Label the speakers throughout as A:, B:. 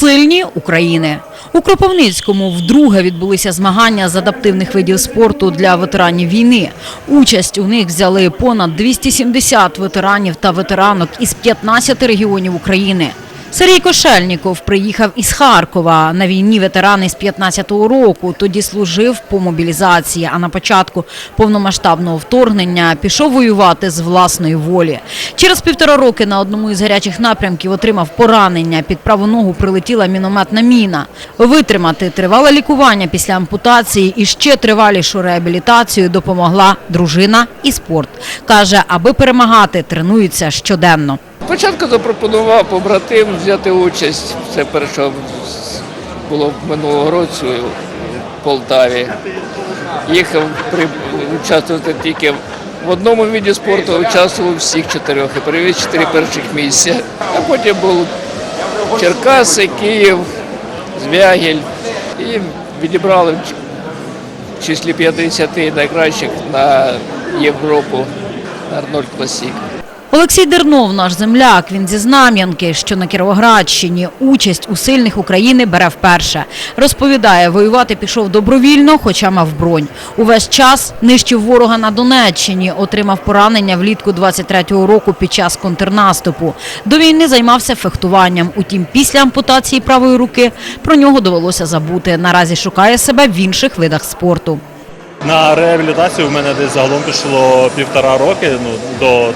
A: Сильні України. У Кропивницькому вдруге відбулися змагання з адаптивних видів спорту для ветеранів війни. Участь у них взяли понад 270 ветеранів та ветеранок із 15 регіонів України. Сергій Кошельніков приїхав із Харкова. На війні ветеран із 15-го року. Тоді служив по мобілізації, а на початку повномасштабного вторгнення пішов воювати з власної волі. Через півтора роки на одному із гарячих напрямків отримав поранення. Під праву ногу прилетіла мінометна міна. Витримати тривале лікування після ампутації і ще тривалішу реабілітацію допомогла дружина і спорт. Каже, аби перемагати, тренується щоденно.
B: Спочатку запропонував побратим взяти участь. Це перше було минулого року в Полтаві. Їхав при, участвувати тільки в одному віді спорту, участвував у всіх чотирьох і привіз чотири перших місця. А потім був Черкаси, Київ, Звягіль. І відібрали в числі 50 найкращих на Європу Арнольд Класік.
A: Олексій Дернов, наш земляк, він зі Знам'янки, що на Кіровоградщині. Участь у сильних України бере вперше. Розповідає, воювати пішов добровільно, хоча мав бронь. Увесь час нищив ворога на Донеччині, отримав поранення влітку 23-го року під час контрнаступу. До війни займався фехтуванням. Утім, після ампутації правої руки про нього довелося забути. Наразі шукає себе в інших видах спорту.
C: На реабілітацію в мене десь загалом пішло півтора роки ну, до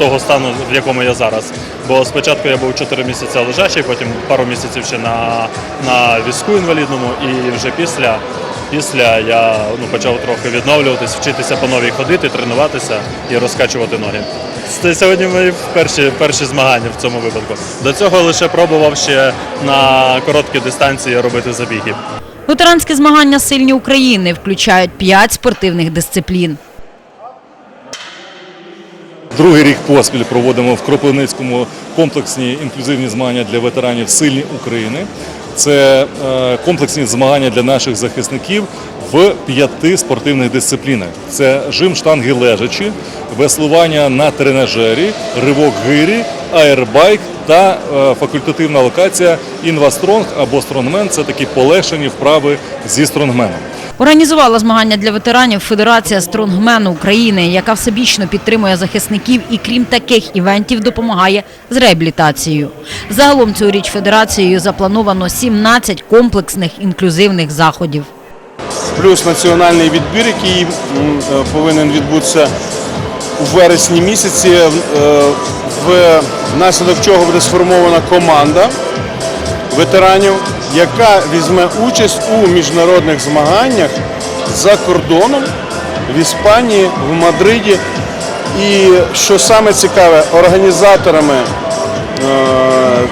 C: того стану, в якому я зараз. Бо спочатку я був 4 місяці лежачий, потім пару місяців ще на, на візку інвалідному, і вже після, після я ну, почав трохи відновлюватись, вчитися по новій ходити, тренуватися і розкачувати ноги. Це сьогодні мої перші, перші змагання в цьому випадку. До цього лише пробував ще на короткі дистанції робити забіги.
A: Ветеранські змагання сильні України включають п'ять спортивних дисциплін.
D: Другий рік поспіль проводимо в Кропивницькому комплексні інклюзивні змагання для ветеранів Сильні України. Це е, комплексні змагання для наших захисників в п'яти спортивних дисциплінах: це жим штанги лежачі, веслування на тренажері, ривок гирі, аербайк та е, факультативна локація інвастронг або стронгмен. Це такі полегшені вправи зі стронгменом.
A: Організувала змагання для ветеранів Федерація Стронгмен України, яка всебічно підтримує захисників і крім таких івентів допомагає з реабілітацією. Загалом цьогоріч федерацією заплановано 17 комплексних інклюзивних заходів.
E: плюс національний відбір, який е, повинен відбутися у вересні місяці, е, внаслідок чого буде сформована команда ветеранів, яка візьме участь у міжнародних змаганнях за кордоном в Іспанії, в Мадриді. І що саме цікаве, організаторами е,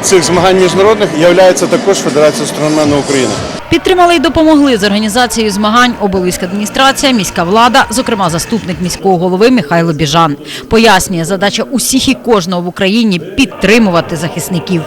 E: цих змагань міжнародних є також Федерація стронгмену України.
A: Підтримали й допомогли з організацією змагань обласька адміністрація, міська влада, зокрема заступник міського голови Михайло Біжан. Пояснює, задача усіх і кожного в Україні підтримувати захисників.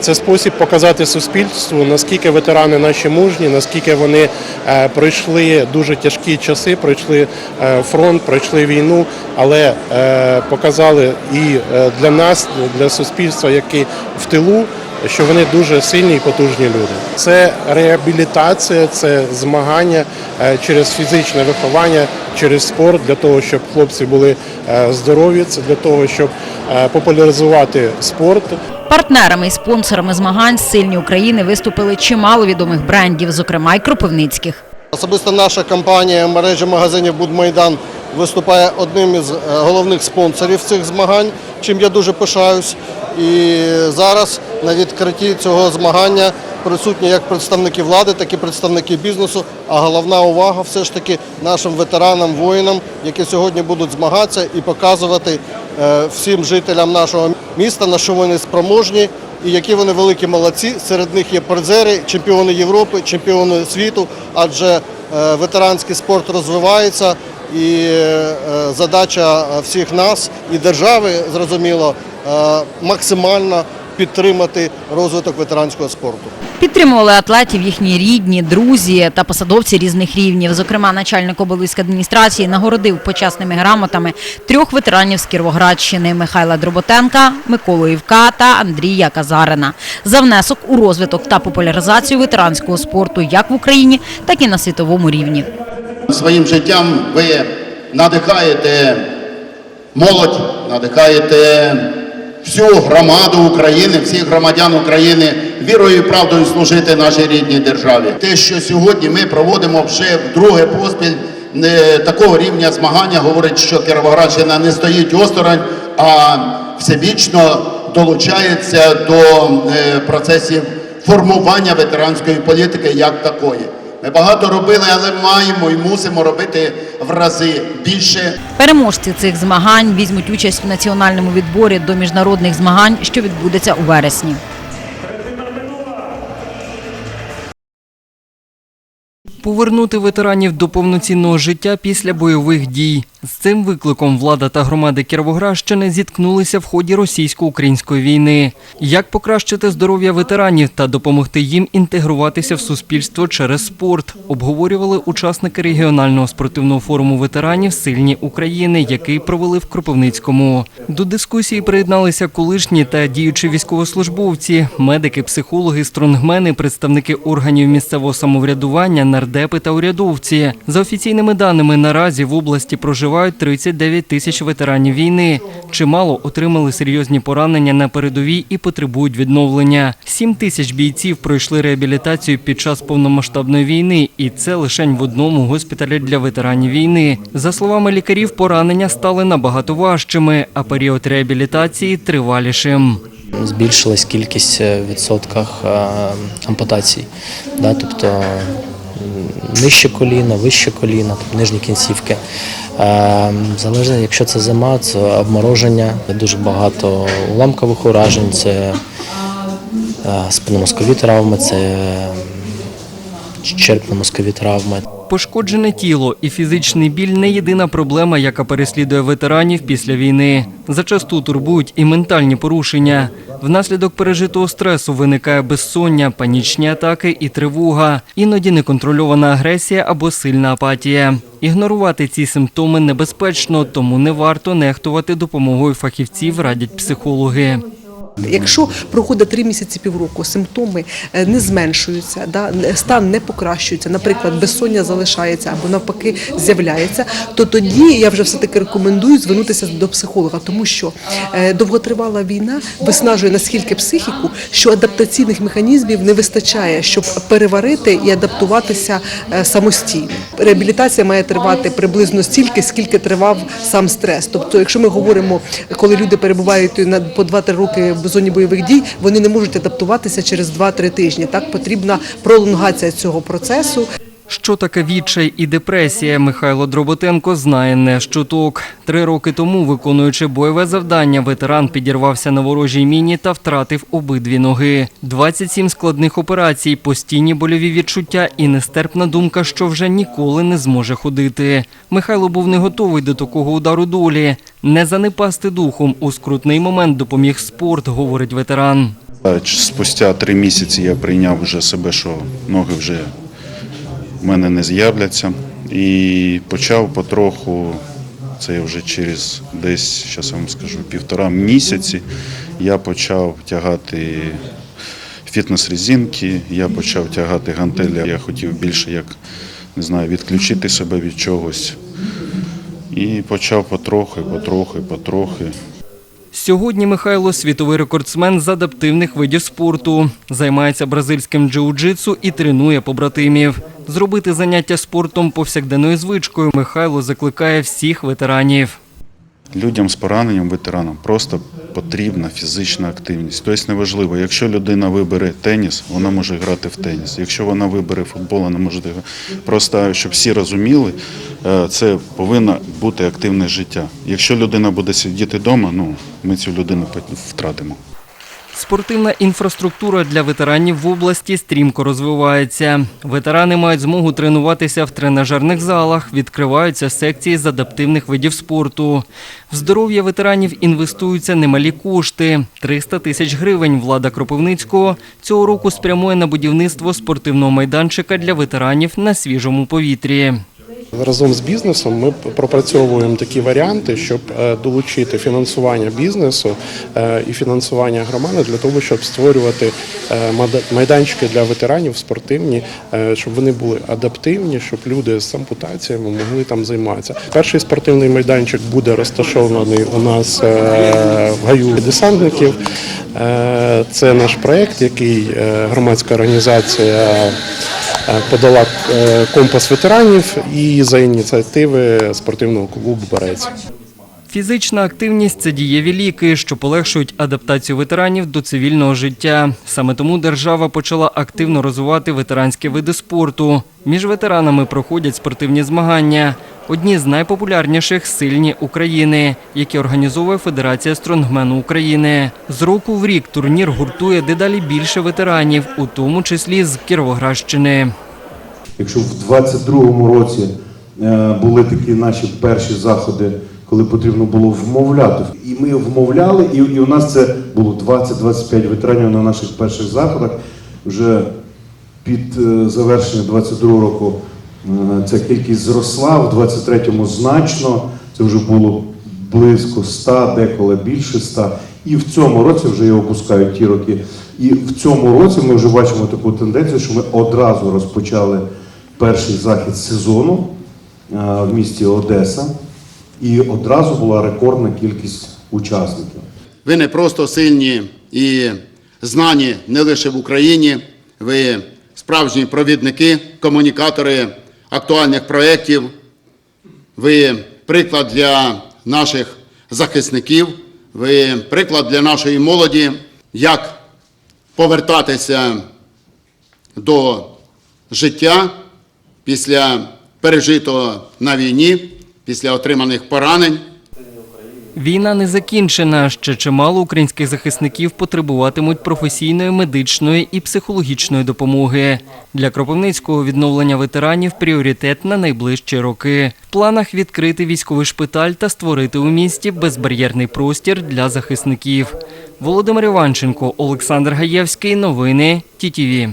F: Це спосіб показати суспільству, наскільки ветерани наші мужні, наскільки вони е, пройшли дуже тяжкі часи, пройшли е, фронт, пройшли війну, але е, показали і е, для нас, для суспільства, які в тилу, що вони дуже сильні і потужні люди. Це реабілітація, це змагання е, через фізичне виховання, через спорт для того, щоб хлопці були е, здорові. Це для того, щоб е, популяризувати спорт.
A: Партнерами і спонсорами змагань «Сильні України» виступили чимало відомих брендів, зокрема й кропивницьких.
G: Особисто наша компанія мережі магазинів Будмайдан виступає одним із е, головних спонсорів цих змагань, чим я дуже пишаюсь. І зараз на відкритті цього змагання присутні як представники влади, так і представники бізнесу. А головна увага все ж таки нашим ветеранам, воїнам, які сьогодні будуть змагатися і показувати всім жителям нашого міста, на що вони спроможні і які вони великі молодці. Серед них є призери, чемпіони Європи, чемпіони світу, адже е, ветеранський спорт розвивається. І е, задача всіх нас і держави, зрозуміло, е, максимально підтримати розвиток ветеранського спорту.
A: Підтримували атлетів їхні рідні, друзі та посадовці різних рівнів. Зокрема, начальник обласької адміністрації нагородив почесними грамотами трьох ветеранів з Кіровоградщини Михайла Дроботенка, Миколу Івка та Андрія Казарина за внесок у розвиток та популяризацію ветеранського спорту як в Україні, так і на світовому рівні.
H: Своїм життям ви надихаєте молодь, надихаєте всю громаду України, всіх громадян України вірою і правдою служити нашій рідній державі. Те, що сьогодні ми проводимо вже вдруге поспіль такого рівня змагання, говорить, що Кіровоградщина не стоїть осторонь, а всебічно долучається до е, процесів формування ветеранської політики як такої. Ми багато робили, але маємо і мусимо робити в рази більше.
A: Переможці цих змагань візьмуть участь в національному відборі до міжнародних змагань, що відбудеться у вересні.
I: Повернути ветеранів до повноцінного життя після бойових дій. З цим викликом влада та громади Кіровоградщини зіткнулися в ході російсько-української війни. Як покращити здоров'я ветеранів та допомогти їм інтегруватися в суспільство через спорт, обговорювали учасники регіонального спортивного форуму ветеранів Сильні України, який провели в Кропивницькому. До дискусії приєдналися колишні та діючі військовослужбовці, медики, психологи, стронгмени, представники органів місцевого самоврядування, нардепи та урядовці. За офіційними даними, наразі в області проживають 39 тисяч ветеранів війни. Чимало отримали серйозні поранення на передовій і потребують відновлення. 7 тисяч бійців пройшли реабілітацію під час повномасштабної війни, і це лише в одному госпіталі для ветеранів війни. За словами лікарів, поранення стали набагато важчими, а період реабілітації тривалішим.
J: збільшилась кількість е, відсотках е, ампутацій. Тобто нижче коліна, вище коліна, тобто нижні кінцівки. Е, Залежно, якщо це зима, це обмороження, дуже багато уламкових уражень, це е, спинномозкові травми, це м, черепно-мозкові травми.
I: Пошкоджене тіло і фізичний біль не єдина проблема, яка переслідує ветеранів після війни. Зачасту турбують і ментальні порушення. Внаслідок пережитого стресу виникає безсоння, панічні атаки і тривога, іноді неконтрольована агресія або сильна апатія. Ігнорувати ці симптоми небезпечно, тому не варто нехтувати допомогою фахівців, радять психологи.
K: Якщо проходить три місяці півроку, симптоми е, не зменшуються, да, стан не покращується, наприклад, безсоння залишається або навпаки з'являється, то тоді я вже все таки рекомендую звернутися до психолога, тому що е, довготривала війна виснажує наскільки психіку, що адаптаційних механізмів не вистачає, щоб переварити і адаптуватися е, самостійно. Реабілітація має тривати приблизно стільки, скільки тривав сам стрес. Тобто, якщо ми говоримо, коли люди перебувають на по 2-3 роки в зоні бойових дій, вони не можуть адаптуватися через 2-3 тижні. Так потрібна пролонгація цього процесу.
I: Що таке відчай і депресія, Михайло Дроботенко знає не з чуток. Три роки тому, виконуючи бойове завдання, ветеран підірвався на ворожій міні та втратив обидві ноги. 27 складних операцій, постійні больові відчуття і нестерпна думка, що вже ніколи не зможе ходити. Михайло був не готовий до такого удару долі. Не занепасти духом у скрутний момент допоміг спорт, говорить ветеран.
L: Е, Спустя три місяці я прийняв вже себе, що ноги вже в мене не з'являться. І почав потроху, це вже через десь, зараз вам скажу, півтора місяці, я почав тягати фітнес-резинки, я почав тягати гантелі. Я хотів більше як не знаю, відключити себе від чогось. І почав потрохи, потрохи, потрохи.
I: Сьогодні Михайло світовий рекордсмен з адаптивних видів спорту. Займається бразильським джиу-джитсу і тренує побратимів. Зробити заняття спортом повсякденною звичкою Михайло закликає всіх ветеранів.
L: Людям з пораненням, ветеранам просто потрібна фізична активність. Тобто неважливо, якщо людина вибере теніс, вона може грати в теніс. Якщо вона вибере футбол, вона може. Просто щоб всі розуміли, е, це повинно бути активне життя. Якщо людина буде сидіти вдома, ну ми цю людину втратимо.
I: Спортивна інфраструктура для ветеранів в області стрімко розвивається. Ветерани мають змогу тренуватися в тренажерних залах, відкриваються секції з адаптивних видів спорту. В здоров'я ветеранів інвестуються немалі кошти. 300 тисяч гривень влада Кропивницького цього року спрямує на будівництво спортивного майданчика для ветеранів на свіжому повітрі.
F: Разом з бізнесом ми пропрацьовуємо такі варіанти, щоб е, долучити фінансування бізнесу е, і фінансування громади для того, щоб створювати е, майданчики для ветеранів спортивні, щоб вони були адаптивні, щоб люди з ампутаціями могли там займатися. Перший спортивний майданчик буде розташований у нас в гаю десантників. Це наш проект, який громадська організація подала е, компас ветеранів і за ініціативи спортивного клубу Борець.
I: Фізична активність це дієві ліки, що полегшують адаптацію ветеранів до цивільного життя. Саме тому держава почала активно розвивати ветеранські види спорту. Між ветеранами проходять спортивні змагання. Одні з найпопулярніших сильні України, які організовує Федерація стронгмену України. З року в рік турнір гуртує дедалі більше ветеранів, у тому числі з Кіровоградщини.
M: Якщо в 22-му році е, були такі наші перші заходи, коли потрібно було вмовляти, і ми вмовляли, і, і у нас це було 20-25 ветеранів на наших перших заходах. Вже під е, завершення 22-го року е, ця кількість зросла, в 23-му значно, це вже було близько 100, деколи більше 100. І в цьому році вже я опускаю ті роки. І в цьому році ми вже бачимо таку тенденцію, що ми одразу розпочали перший захід сезону е, в місті Одеса, і одразу була рекордна кількість учасників.
H: Ви не просто сильні і знані не лише в Україні, ви справжні провідники, комунікатори актуальних проєктів. Ви приклад для наших захисників, ви приклад для нашої молоді, як повертатися до життя після пережитого на війні, після отриманих поранень.
I: Війна не закінчена. Ще чимало українських захисників потребуватимуть професійної медичної і психологічної допомоги. Для Кропивницького відновлення ветеранів пріоритет на найближчі роки. В планах відкрити військовий шпиталь та створити у місті безбар'єрний простір для захисників. Володимир Іванченко, Олександр Гаєвський. Новини ТІТІВІ.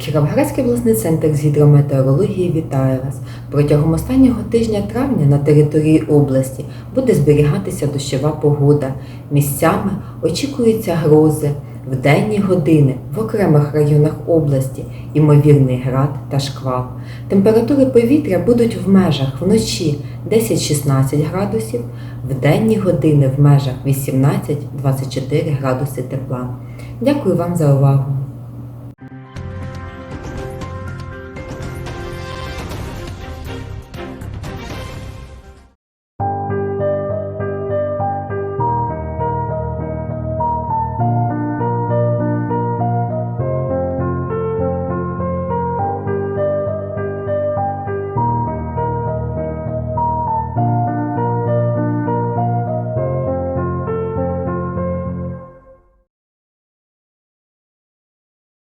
N: Кіровоградський обласний центр з гідрометеорології вітає вас. Протягом останнього тижня травня на території області буде зберігатися дощова погода. Місцями очікуються грози. В денні години в окремих районах області ймовірний град та шквал. Температури повітря будуть в межах вночі 10-16 градусів, в денні години в межах 18-24 градуси тепла. Дякую вам за увагу!